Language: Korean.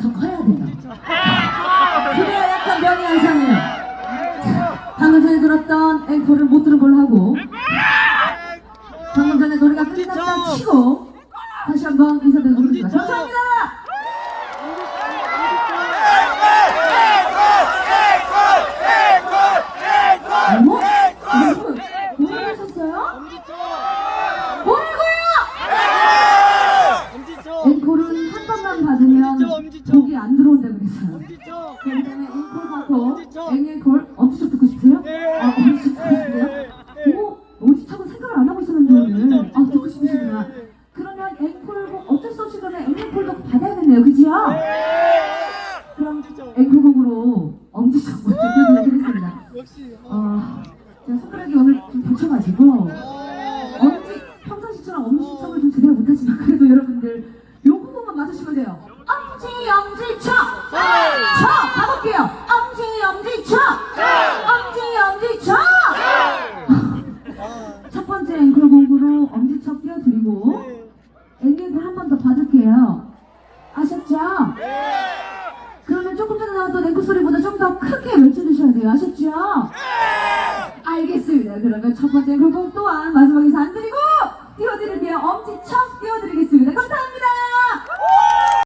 더 커야 돼요. 그래야 약간 면이 안 상해요. 방금 전에 들었던 앵콜을 못 들은 걸로 하고 방금 전에 노래가 끝났다 치고 다시 한번 인사드리도록 하겠습니다. 감사합니다. 엄지척, 안 들어온다고 그랬어요. 엄지척! 그렇기 때문에 앵콜 받고 엄지척. 앵콜 엄지척 듣고 싶으세요? 네. 아, 엄지척 듣고 싶으세요? 오, 엄지척은 생각을 안 하고 있었는데 오늘 아, 듣고 싶으시구나. 그러면 앵콜곡 어쩔 수 없이 그러면 앵콜도 받아야겠네요, 그지요? 그럼 앵콜곡으로 엄지척 먼저 띄워드리도록 하겠습니다. 역시 어, 제가 손가락이 오늘 좀 다쳐가지고 엄지 평상시처럼 엄지척을 좀 제대로 못하지만 그래도 여러분들 첫 번째 앵콜곡으로 엄지척 띄워드리고 네. 엔딩을 한 번 더 받을게요. 아셨죠? 네. 그러면 조금 전에 나왔던 앵콜 소리보다 좀 더 크게 외쳐주셔야 돼요. 아셨죠? 네. 알겠습니다. 그러면 첫 번째 앵콜곡 또한 마지막에서 안 드리고 띄워드릴게요. 엄지척 띄워드리겠습니다.